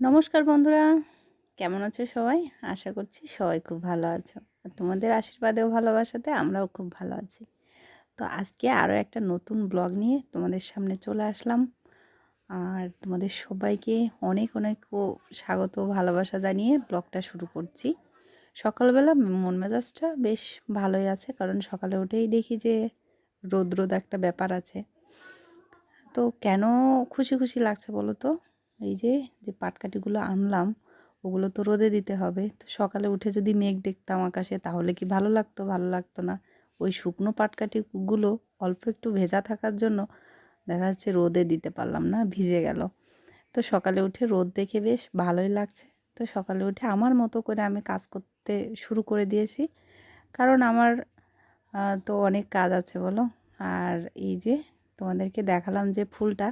নমস্কার বন্ধুরা, কেমন আছো সবাই? আশা করছি সবাই খুব ভালো আছো। আর তোমাদের আশীর্বাদেও ভালোবাসাতে আমরাও খুব ভালো আছি। তো আজকে আরও একটা নতুন ব্লগ নিয়ে তোমাদের সামনে চলে আসলাম। আর তোমাদের সবাইকে অনেক অনেক স্বাগত ভালোবাসা জানিয়ে ব্লগটা শুরু করছি। সকালবেলা মন মেজাজটা বেশ ভালোই আছে, কারণ সকালে উঠেই দেখি যে রোদ রোদ একটা ব্যাপার আছে। তো কেন খুশি খুশি লাগছে বলো তো? এই যে যে পাটকাঠিগুলো আনলাম, ওগুলো তো রোদে দিতে হবে। তো সকালে উঠে যদি মেঘ দেখতাম আকাশে, তাহলে কি ভালো লাগতো? ভালো লাগতো না। ওই শুকনো পাটকাঠিগুলো অল্প একটু ভেজা থাকার জন্য দেখা যাচ্ছে রোদে দিতে পারলাম না, ভিজে গেল। তো সকালে উঠে রোদ দেখে বেশ ভালোই লাগছে। তো সকালে উঠে আমার মতো করে আমি কাজ করতে শুরু করে দিয়েছি। কারণ আমার তো অনেক কাজ আছে বলো। আর এই যে তোমাদেরকে দেখালাম যে ফুলটা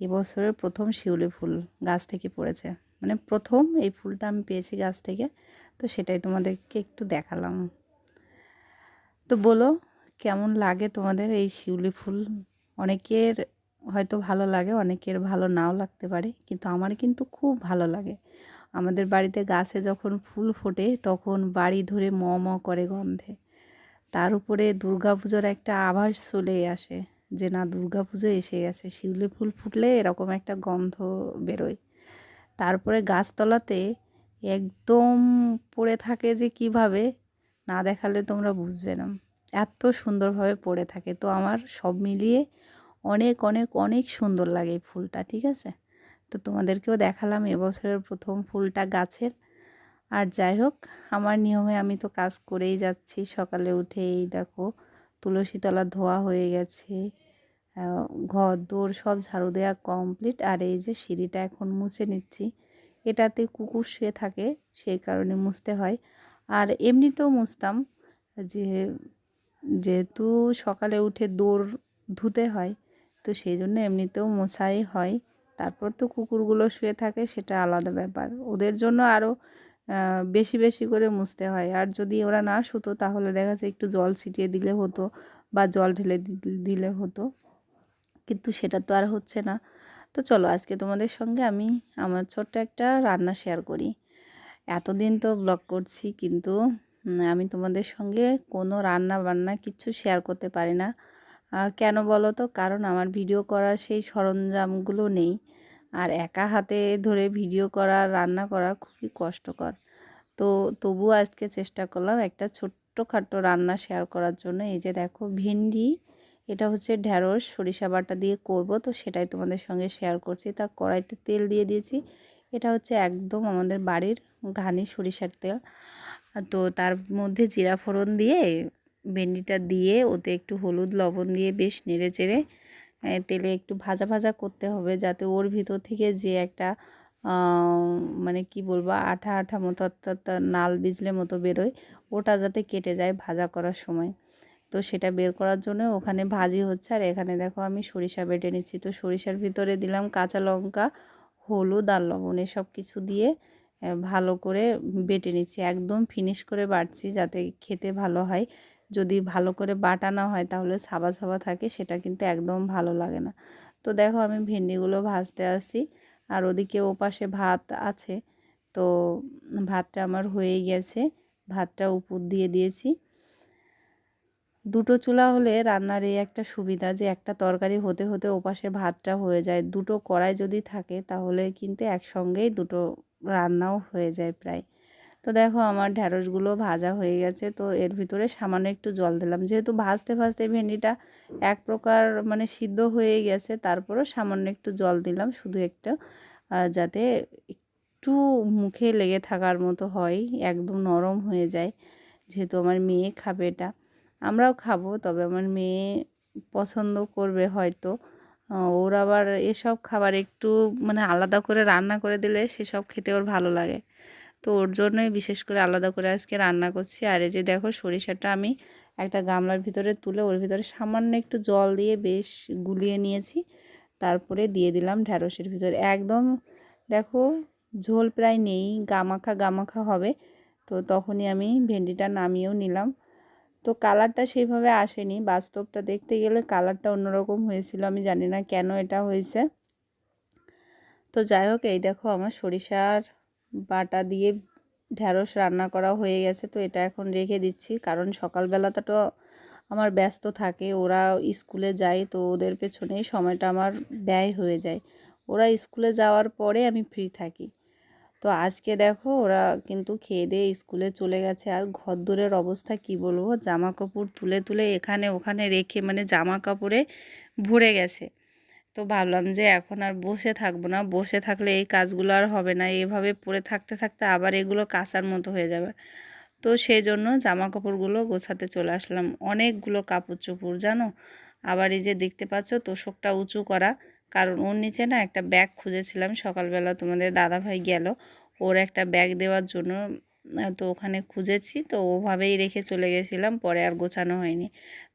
এবছরের প্রথম শিউলি ফুল গাছ থেকে পড়েছে। মানে প্রথম এই ফুলটা আমি পেয়েছি গাছ থেকে, তো সেটাই তোমাদেরকে একটু দেখালাম। তো বলো, কেমন লাগে তোমাদের এই শিউলি ফুল? অনেকের হয়তো ভালো লাগে, অনেকের ভালো নাও লাগতে পারে, কিন্তু আমার কিন্তু খুব ভালো লাগে। আমাদের বাড়িতে গাছে যখন ফুল ফোটে, তখন বাড়ি ধরে ম ম করে গন্ধে। তার উপরে দুর্গাপুজোর একটা আভাস চলে আসে। যে না দুর্গাপুজো এসে গেছে। শিউলি ফুল ফুটলে এরকম একটা গন্ধ বেরোয়। তারপরে গাছতলাতে একদম পড়ে থাকে যে কীভাবে, না দেখালে তোমরা বুঝবে না। এত সুন্দরভাবে পড়ে থাকে। তো আমার সব মিলিয়ে অনেক অনেক অনেক সুন্দর লাগে এই ফুলটা, ঠিক আছে? তো তোমাদেরকেও দেখালাম এবছরের প্রথম ফুলটা গাছের। আর যাই হোক, আমার নিয়মে আমি তো কাজ করেই যাচ্ছি। সকালে উঠেই দেখো তুলসী তলা ধোয়া হয়ে গেছে। ঘর দৌড় সব ঝাড়ু দেওয়া কমপ্লিট আর এই যে সিঁড়িটা এখন মুছে নিচ্ছি। এটাতে কুকুর শুয়ে থাকে, সেই কারণে মুছতে হয়। আর এমনিতেও মুছতাম যে, যেহেতু সকালে উঠে দৌড় ধুতে হয়, তো সেই জন্য এমনিতেও মোছাই হয়। তারপর তো কুকুরগুলো শুয়ে থাকে, সেটা আলাদা ব্যাপার। ওদের জন্য আরও বেশি বেশি করে মুছতে হয়। আর যদি ওরা না শুতো, তাহলে দেখা যাচ্ছে একটু জল ছিটিয়ে দিলে হতো বা জল ঢেলে দিলে হতো। কিন্তু সেটা তো আর হচ্ছে না। তো চলো, আজকে তোমাদের সঙ্গে আমি আমার ছোট্ট একটা রান্না শেয়ার করি। এতদিন তো ব্লগ করছি, কিন্তু আমি তোমাদের সঙ্গে কোনো রান্না বান্না কিছু শেয়ার করতে পারি না। কেন বলো তো? কারণ আমার ভিডিও করার সেই সরঞ্জামগুলো নেই। আর একা হাতে ধরে ভিডিও করা, রান্না করা খুবই কষ্টকর। তো তবুও আজকে চেষ্টা করলাম একটা ছোট্টখাটো রান্না শেয়ার করার জন্য। এই যে দেখো ভেন্ডি, এটা হচ্ছে ঢ্যাঁড়স সরিষা বাটা দিয়ে করব। তো সেটাই তোমাদের সঙ্গে শেয়ার করছি। তা কড়াইতে তেল দিয়ে দিয়েছি। এটা হচ্ছে একদম আমাদের বাড়ির ঘানি সরিষার তেল। তো তার মধ্যে জিরা ফোড়ন দিয়ে, ভেন্ডিটা দিয়ে, ওতে একটু হলুদ লবণ দিয়ে বেশ নেড়ে চেড়ে তেলে একটু ভাজা ভাজা করতে হবে যাতে ওর ভিতর থেকে যে একটা মানে কি বলব, আঠা আঠা মতো অর্থাৎ নাল বিজলে মতো বেরোয়, ওটা যাতে কেটে যায় ভাজা করার সময়। তো সেটা বের করার জন্য ওখানে ভাজি হচ্ছে। আর এখানে দেখো আমি সরিষা বেটে নিচ্ছি। তো সরিষার ভিতরে দিলাম কাঁচা লঙ্কা, হলুদ আর লবণ এসব কিছু দিয়ে ভালো করে বেটে নিচ্ছি। একদম ফিনিশ করে বাটছি যাতে খেতে ভালো হয়। যদি ভালো করে বাটা না হয় তাহলে সাবা সাবা থাকে, সেটা কিন্তু একদম ভালো লাগে না। তো দেখো আমি ভেন্ডিগুলো ভাজতে আসি, আর ওদিকে ওপাশে ভাত আছে। তো ভাতটা আমার হয়েই গেছে, ভাতটা উপর দিয়ে দিয়েছি। দুটো চুলা হলে রান্নার এই একটা সুবিধা যে একটা তরকারি হতে হতে ওপাশে ভাতটা হয়ে যায়। দুটো কড়াই যদি থাকে তাহলে কিন্তু একসঙ্গেই দুটো রান্নাও হয়ে যায় প্রায়। তো দেখো আমার ঢ্যাঁড়সগুলো ভাজা হয়ে গেছে, তো এর ভিতরে সামান্য একটু জল দিলাম। যেহেতু ভাজতে ভাজতে ভেন্ডিটা এক প্রকার মানে সিদ্ধ হয়ে গেছে, তারপরও সামান্য একটু জল দিলাম, শুধু একটা যাতে একটু মুখে লেগে থাকার মতো হয়, একদম নরম হয়ে যায়, যেহেতু আমার মেয়ে খাবে এটা। আমরাও খাব, তবে আমার মেয়ে পছন্দ করবে হয়তো। ওর আবার এসব খাবার একটু মানে আলাদা করে রান্না করে দিলে সেসব খেতে ওর ভালো লাগে। তো ওর জন্যই বিশেষ করে আলাদা করে আজকে রান্না করছি। আর এই যে দেখো সরিষাটা আমি একটা গামলার ভিতরে তুলে ওর ভিতরে সামান্য একটু জল দিয়ে বেশ গুলিয়ে নিয়েছি। তারপরে দিয়ে দিলাম ঢ্যাঁড়সের ভিতরে। একদম দেখো ঝোল প্রায় নেই, গামাখা গামাখা হবে। তো তখনই আমি ভেন্ডিটা নামিয়েও নিলাম। তো কালারটা সেইভাবে আসেনি। বাস্তবটা দেখতে গেলে কালারটা অন্যরকম হয়েছিল। আমি জানি না কেন এটা হয়েছে। তো যাই হোক, এই দেখো আমার সরিষার বাটা দিয়ে ঢ্যাঁড়স রান্না করা হয়ে গেছে, তো এটা এখন রেখে দিচ্ছি। কারণ সকালবেলাটা তো আমার ব্যস্ত থাকে, ওরা স্কুলে যায় তো ওদের পেছনেই সময়টা আমার ব্যয় হয়ে যায়। ওরা স্কুলে যাওয়ার পরে আমি ফ্রি থাকি। তো আজকে দেখো ওরা কিন্তু খেয়ে দিয়ে স্কুলে চলে গেছে। আর ঘরদোরের অবস্থা কি বলব? জামা কাপড় তুলে তুলে এখানে ওখানে রেখে মানে জামা কাপড়ে ভরে গেছে। তো ভাবলাম যে এখন আর বসে থাকব না। বসে থাকলে এই কাজগুলো আর হবে না। এভাবে পরে থাকতে থাকতে আবার এগুলো কাঁচার মতো হয়ে যাবে। তো সেই জন্য জামা কাপড়গুলো গোছাতে চলে আসলাম। অনেকগুলো কাপড় চোপড় জানো? আবার এই যে দেখতে পাচ্ছ তোষকটা উঁচু করা। কারণ ওর নিচে না একটা ব্যাগ খুঁজেছিলাম সকালবেলা। তোমাদের দাদাভাই গেল। ওর একটা ব্যাগ দেওয়ার জন্য তো ওখানে খুঁজেছি, তো ওভাবেই রেখে চলে গেছিলাম, পরে আর গোছানো হয়নি।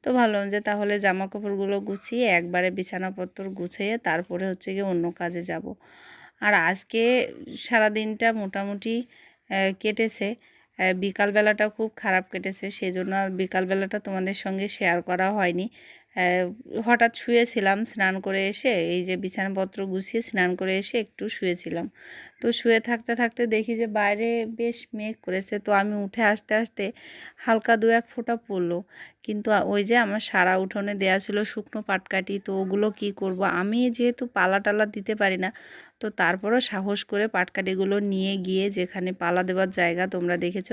তো ভাবলাম যে তাহলে জামা কাপড়গুলো গুছিয়ে একবারে বিছানাপত্র গুছিয়ে তারপরে হচ্ছে গিয়ে অন্য কাজে যাব। আর আজকে সারাদিনটা মোটামুটি কেটেছে। বিকালবেলাটা খুব খারাপ কেটেছে সেই জন্য আর বিকালবেলাটা তোমাদের সঙ্গে শেয়ার করা হয়নি। হঠাৎ শুয়েছিলাম, স্নান করে এসে এই যে বিছানাপত্র গুছিয়ে স্নান করে এসে একটু শুয়েছিলাম। তো শুয়ে থাকতে থাকতে দেখি যে বাইরে বেশ মেঘ করেছে। তো আমি উঠে আসতে আসতে হালকা দু এক ফোঁটা পড়ল। কিন্তু ওই যে আমার সারা উঠোনে দেওয়া ছিল শুকনো পাটকাঠি, তো ওগুলো কি করব? আমি যেহেতু পালা টালা দিতে পারি না, তো তারপরও সাহস করে পাটকাঠিগুলো নিয়ে গিয়ে যেখানে পালা দেওয়ার জায়গা তোমরা দেখেছ,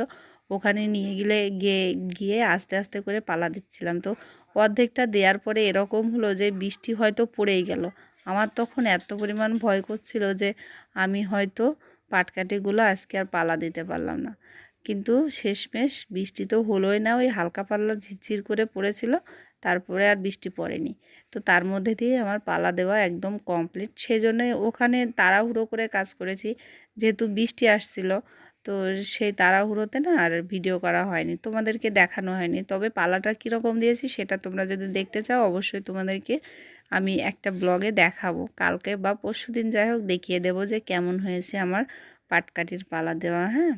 ওখানে নিয়ে গেলে গিয়ে গিয়ে আস্তে আস্তে করে পালা দিচ্ছিলাম। তো অর্ধেকটা দেওয়ার পরে এরকম হলো যে বৃষ্টি হয়তো পড়েই গেল। আমার তখন এত পরিমাণ ভয় করছিল যে আমি হয়তো পাটকাঠিগুলো আজকে আর পালা দিতে পারলাম না। কিন্তু শেষমেশ বৃষ্টি তো হলোই না, ওই হালকা পাল্লা ঝিরঝির করে পড়েছিল, তারপরে আর বৃষ্টি পড়েনি। তো তার মধ্যে দিয়ে আমার পালা দেওয়া একদম কমপ্লিট সেই ওখানে তাড়াহুড়ো করে কাজ করেছি, যেহেতু বৃষ্টি আসছিল তো সেই তাড়াহুড়োতে না আর ভিডিও করা হয়নি, তোমাদেরকে দেখানো হয়নি। তবে পালাটা কীরকম দিয়েছি সেটা তোমরা যদি দেখতে চাও, অবশ্যই তোমাদেরকে আমি একটা ব্লগে দেখাবো। কালকে বা পরশু দিন যাই হোক দেখিয়ে দেবো যে কেমন হয়েছে আমার পাটকাঠির পালা দেওয়া হ্যাঁ?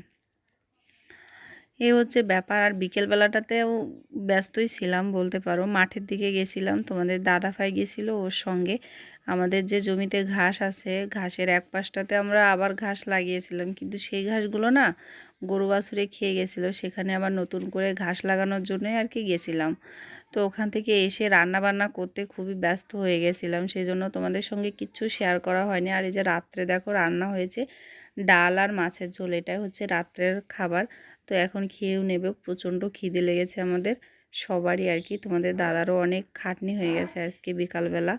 এই হচ্ছে ব্যাপার। আর বিকেলবেলাটাতেও ব্যস্তই ছিলাম বলতে পারো। মাঠের দিকে গেছিলাম, তোমাদের দাদা ভাই গেছিল ওর সঙ্গে। আমাদের যে জমিতে ঘাস আছে, ঘাসের এক পাশটাতে আমরা আবার ঘাস লাগিয়েছিলাম। কিন্তু সেই ঘাসগুলো না গরু বাছুরে খেয়ে গেছিল। সেখানে আবার নতুন করে ঘাস লাগানোর জন্যই আর কি গেছিলাম। তো ওখান থেকে এসে রান্না বান্না করতে খুবই ব্যস্ত হয়ে গেছিলাম। সেই জন্য তোমাদের সঙ্গে কিচ্ছু শেয়ার করা হয়নি। আর এই যে রাত্রে দেখো রান্না হয়েছে ডাল আর মাছের ঝোল। এটাই হচ্ছে রাত্রের খাবার। তো এখন খেয়েও নেবে। প্রচণ্ড খিদে লেগেছে আমাদের। সবারই আর কি। তোমাদের দাদারও অনেক খাটনি হয়ে গেছে আজকে বিকালবেলা।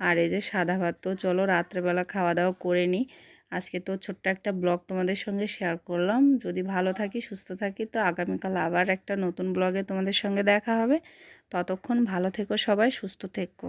আর এই যে সাদা ভাত। তো চলো রাত্রেবেলা খাওয়া দাওয়া করে নিই। আজকে তো ছোট্ট একটা ব্লগ তোমাদের সঙ্গে শেয়ার করলাম। যদি ভালো থাকি, সুস্থ থাকি, তো আগামীকাল আবার একটা নতুন ব্লগে তোমাদের সঙ্গে দেখা হবে। ততক্ষণ ভালো থেকো সবাই, সুস্থ থেকো।